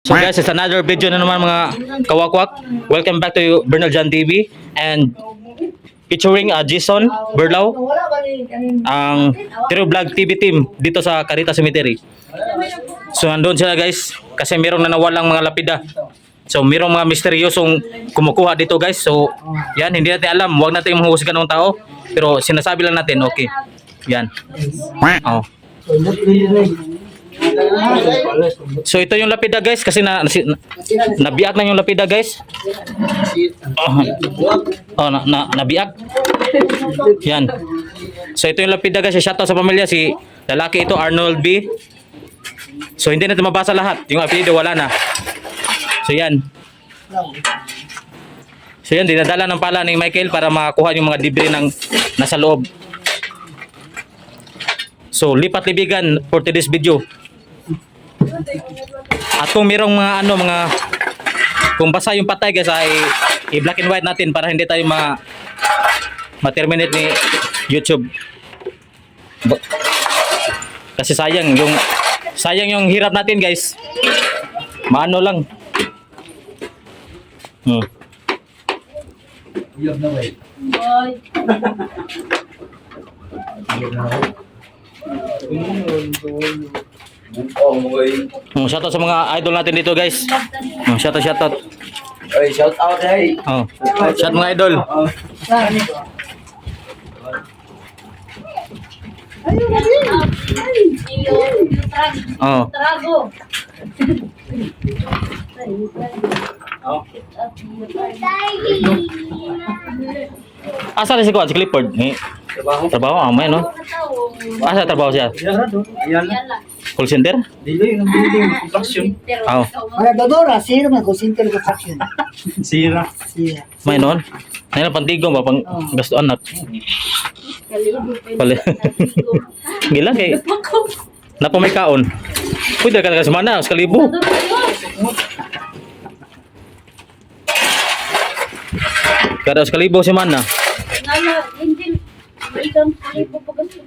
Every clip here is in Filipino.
So guys, it's another video na naman mga kawakwak. Welcome back to Bernal Jan TV and featuring uh, Jason Berlaw, ang Tiro Vlog TV team dito sa Carita Cemetery. So nandun sila guys kasi merong nanawalang mga lapida. So merong mga misteryosong kumukuha dito guys. So yan, hindi natin alam. Huwag natin mahusgan ng tao. Pero sinasabi lang natin, okay. Yan. Oh. So ito yung lapida guys kasi na, na na yung lapida guys. Oh, oh na, na, nabiak. Yan. So ito yung lapida guys, shoutout sa pamilya si lalaki ito Arnold B. So hindi natin mabasa lahat. Yung apelyido wala na. So yan. So yan, dinadala ng pala ni Michael para makakuha yung mga debris ng nasa loob. So lipat-libigan for today's video. At kung merong mga ano mga kung basa yung patay guys ay i-black and white natin para hindi tayo ma ma-terminate ni YouTube. Kasi sayang yung sayang yung hirap natin guys. Maano lang. Hmm. Hmm, shoutout sa mga idol natin dito guys. Hmm, shoutout shoutout. Hey, shout out, hey. Oh. Shout mga idol. Oh. Trago. Asa na si Kwan? Si Clifford? Eh, Trabaho. trabaho? Ah, may no? Asa trabaho siya? Yan na, do. Call center? Dili, yung building, construction. Oh. Mga Dodora, sira man sinter ka faction. Sira. Sira. May noon? Ay na pantigong ba? Pang gasto anak. Pala. Gila kay. Napa may kaon. Pwede ka na sa mana, sa kalibo. Kada sa kalibo si mana. Nana, hindi. Ikan kalibo pa kasi.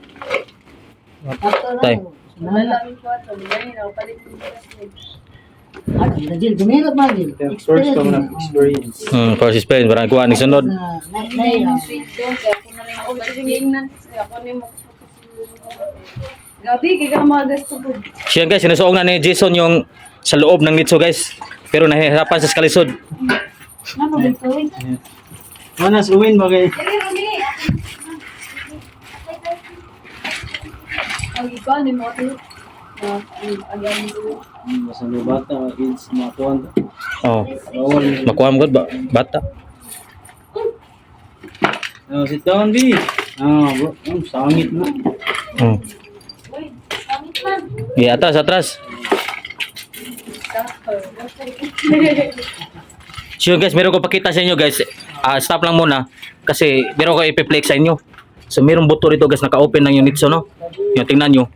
Tay. Experience. Hmm, first experience, parang kuha ni sunod. Gabi, kaya ka mga gasto ko. Siya guys, sinusuong na ni Jason yung sa loob ng nitso guys. Pero nahihirapan sa skalisod. Ano dito? Manas, uwin ba kay? Ang ikaw ni mo ito. Ah, Basta may bata, kids, mga kuwan. Oh, Bawal. makuha mo ba? Bata. Oh, sit down, B. Ah, bro. Ang sangit na. Hmm. Man. Yeah, atras, atras. So guys, meron ko pakita sa inyo guys. Ah, stop lang muna kasi meron ko ipi-flex sa inyo. So merong buto dito guys, naka-open ng unit so no. Yung tingnan nyo.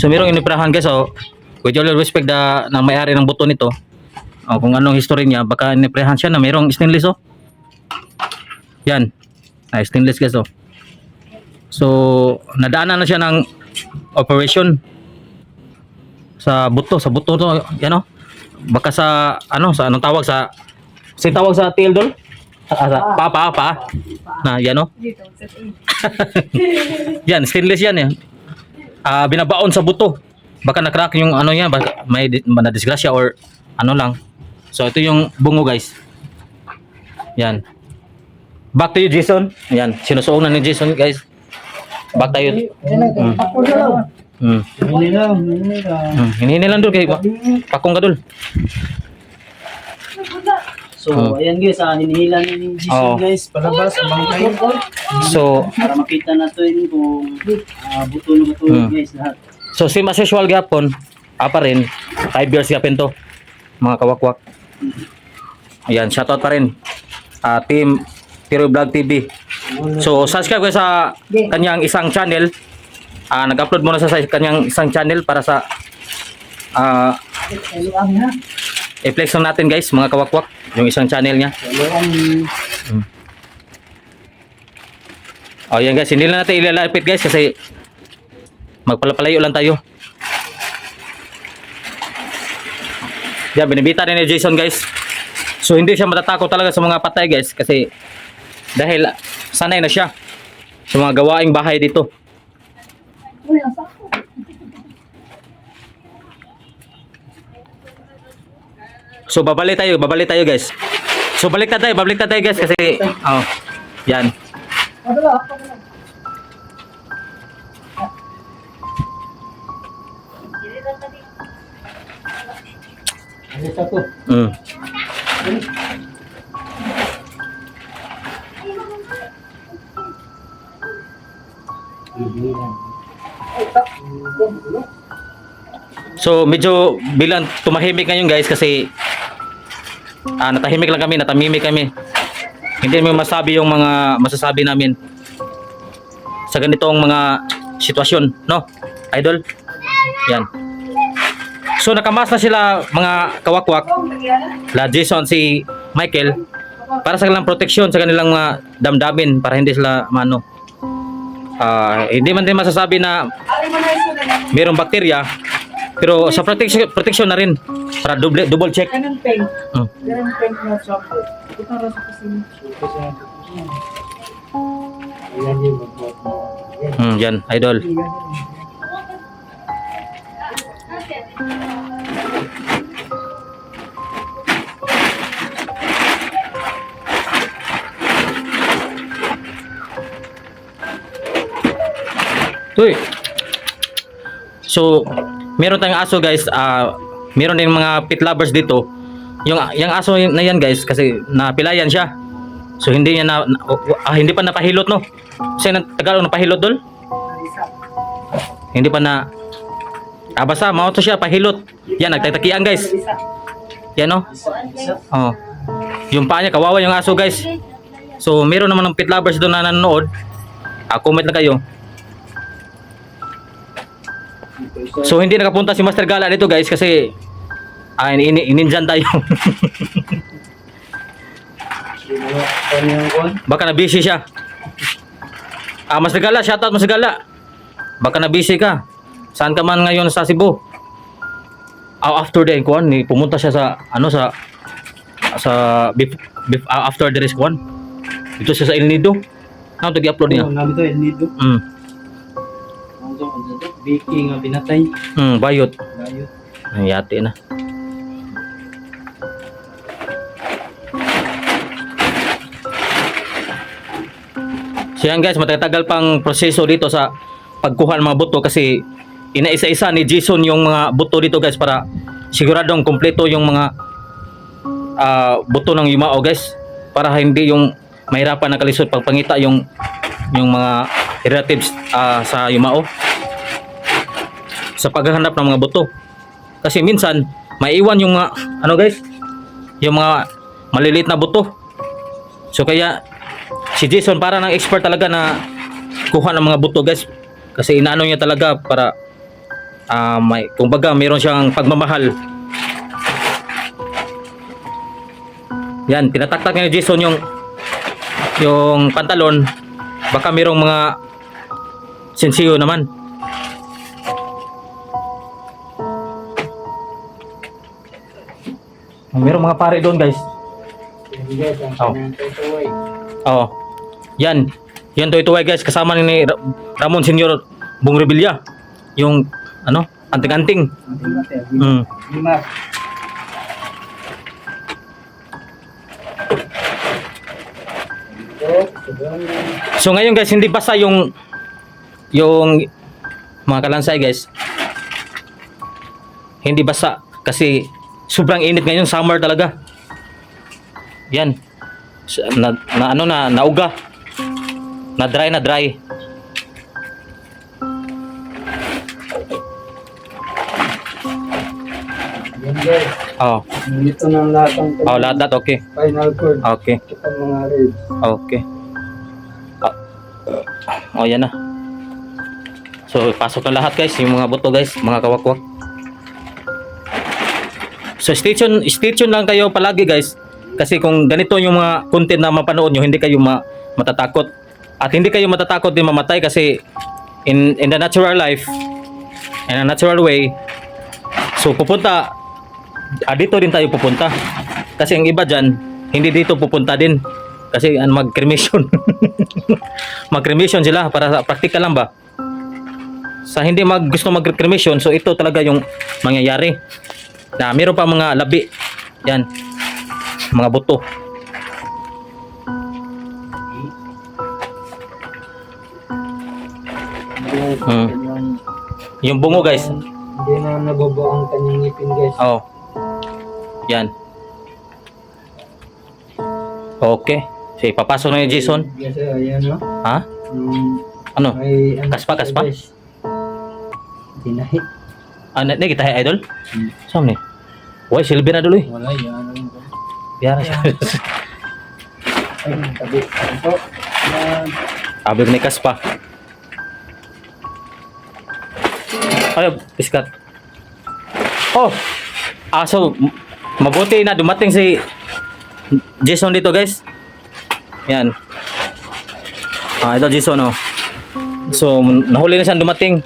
So merong iniprahan guys, so with all respect da ng may-ari ng buto nito. O kung anong history niya, baka iniprahan siya na merong stainless oh. Yan. Ay, stainless guys oh. So, nadaanan na siya ng operation sa buto, sa buto to, yan oh. Baka sa ano, sa anong tawag sa si tawag sa tail doll? Sa, sa pa pa pa. Na yan oh. Dito, set A. Yan, stainless yan eh. Ah, binabaon sa buto. Baka na-crack yung ano niya, baka may di- na disgrasya or ano lang. So ito yung bungo guys. Yan. Back to you Jason. Yan, sinusuong na ni Jason guys. Back tayo. Mm. Daw. Mm. Hindi lang, hindi lang. Mm. Hinihini lang doon kay pakong ka doon. So, Oh. ayan guys, ah, hinihila ni Oh. Jason guys, palabas, bangkay. So, Para makita natin kung ah, buto na buto Hmm. guys, lahat. So same as usual gapon, apa rin, 5 years gapin to, mga kawakwak. Ayan, shoutout pa rin. Ah, team Tiro Vlog TV. So subscribe kayo sa kanyang isang channel. Ah, nag-upload muna siya sa kanyang isang channel para sa ah na. i-flex lang natin guys, mga kawakwak, yung isang channel niya. Saluang Oh, yan guys, hindi na natin ilalapit guys kasi magpalapalayo lang tayo. Yan, binibita rin ni Jason guys. So hindi siya matatakot talaga sa mga patay guys kasi dahil sanay na siya sa mga gawaing bahay dito. Uy, ang So babalik tayo, babalik tayo guys. So balik na tayo, balik na tayo guys kasi oh, yan. Mm. So medyo bilang tumahimik ngayon guys kasi ah, natahimik lang kami, natamimik kami. Hindi mo masabi yung mga masasabi namin sa ganitong mga sitwasyon, no? Idol? Yan. So nakamas na sila mga kawakwak, la Jason, si Michael, para sa kanilang proteksyon sa kanilang mga damdamin para hindi sila mano. Ah, hindi man din masasabi na mayroong bakterya, pero sa protection protection na rin para double double check. Anong pink? Mm. Anong pink na chocolate? Ito na sa kusina. Ayan yung magbuhat mo. Ayan. Mm, yan, idol. Uy. So, meron tayong aso guys, ah meron din mga pet lovers dito. Yung yung aso na yan guys kasi napilayan siya. So hindi niya na, na- ah, hindi pa napahilot no. Kasi nang Tagalog napahilot dol? Hindi pa na Ah basta mao siya pahilot. Yan nagtatakian guys. Yan no. Oh. Yung paa niya kawawa yung aso guys. So meron naman ng pet lovers doon na nanonood. Ah, comment na kayo. So hindi nakapunta si Master Gala dito guys kasi ah, in, in, ininjan tayo. Baka na busy siya. Ah, Master Gala, shoutout Master Gala. Baka na busy ka. Saan ka man ngayon sa Cebu? Ah, after the kuan ni pumunta siya sa ano sa sa bef, bef, ah, after the kuan. Dito siya sa El Nido. Ano to gi-upload niya? Oh, namin to, El Nido. Mm. Baking nga binatay. Mm, bayot. Bayot. Ang yate na. So yan guys, matatagal pang proseso dito sa pagkuha ng mga buto kasi inaisa-isa ni Jason yung mga buto dito guys para siguradong kumpleto yung mga ah, buto ng yumao guys para hindi yung mahirapan na kalisod pagpangita yung yung mga relatives ah, sa yumao sa paghahanap ng mga buto. Kasi minsan, maiwan yung mga, ano guys, yung mga maliliit na buto. So kaya, si Jason para ng expert talaga na kuha ng mga buto guys. Kasi inaano niya talaga para, ah may, kumbaga, mayroon siyang pagmamahal. Yan, tinataktak niya ni Jason yung, yung pantalon. Baka mayroong mga sensiyo naman. Mayroong mga pare doon guys. Yan Oh. tutuway. Oo. Yan. Yan ito guys. Kasama ni Ra- Ramon Senior Bung Revilla. Yung ano, anting-anting. Mm. Oh, So ngayon guys, hindi basta yung yung mga kalansay guys. Hindi basta kasi sobrang init ngayon, summer talaga. Yan. Na, na ano na nauga. Na dry na dry. yan guys. Oh, Nandito na ang lahat ng oh lahat lahat okay. final chord. Okay. Ito ang mga ribs. Okay. Ah. Oh, yan na. So, pasok na lahat guys, yung mga buto guys, mga kawakwak. So, stay tuned, stay tuned lang kayo palagi guys. Kasi kung ganito yung mga content na mapanood nyo, hindi kayo ma matatakot. At hindi kayo matatakot din mamatay kasi in, in the natural life, in a natural way, so pupunta ah, dito din tayo pupunta. Kasi ang iba dyan, hindi dito pupunta din. Kasi ano, mag-cremation. mag-cremation sila para practical lang ba? Sa hindi mag gusto mag-cremation, so ito talaga yung mangyayari. Na meron pa mga labi. Yan. Mga buto. Hmm. Yung bungo guys. Hindi na nababaw ang kanyang ngipin guys. Oh. Yan. Okay. Sige, papasok na ni Jason. Yes, ayan no. Ha? Um, Ano? may ano Kaspa, kaspa? Dinahi. Ah, na, kita idol? Saan ni? Why, silbi na duloy. Wala yan. Biyara siya. Ay, tabi. Ito. Ko ni Kaspa. Ay, piskat. Oh! Ah, so, m- mabuti na dumating si Jason dito, guys. Yan. Ah, ito Jason, oh. So, nahuli na siyang dumating.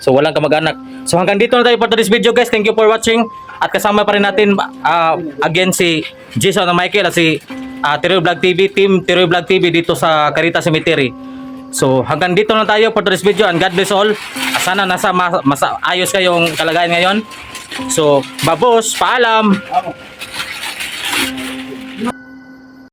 So, walang kamag-anak. So, hanggang dito na tayo for today's video, guys. Thank you for watching. At kasama pa rin natin, ah, again, si Jason na Michael at si uh, Tiroy Vlog TV, Team Tiroy Vlog TV dito sa Carita Cemetery. So, hanggang dito na tayo for today's video and God bless all. Sana nasa mas, mas ayos kayong kalagayan ngayon. So, babos, paalam. Ako.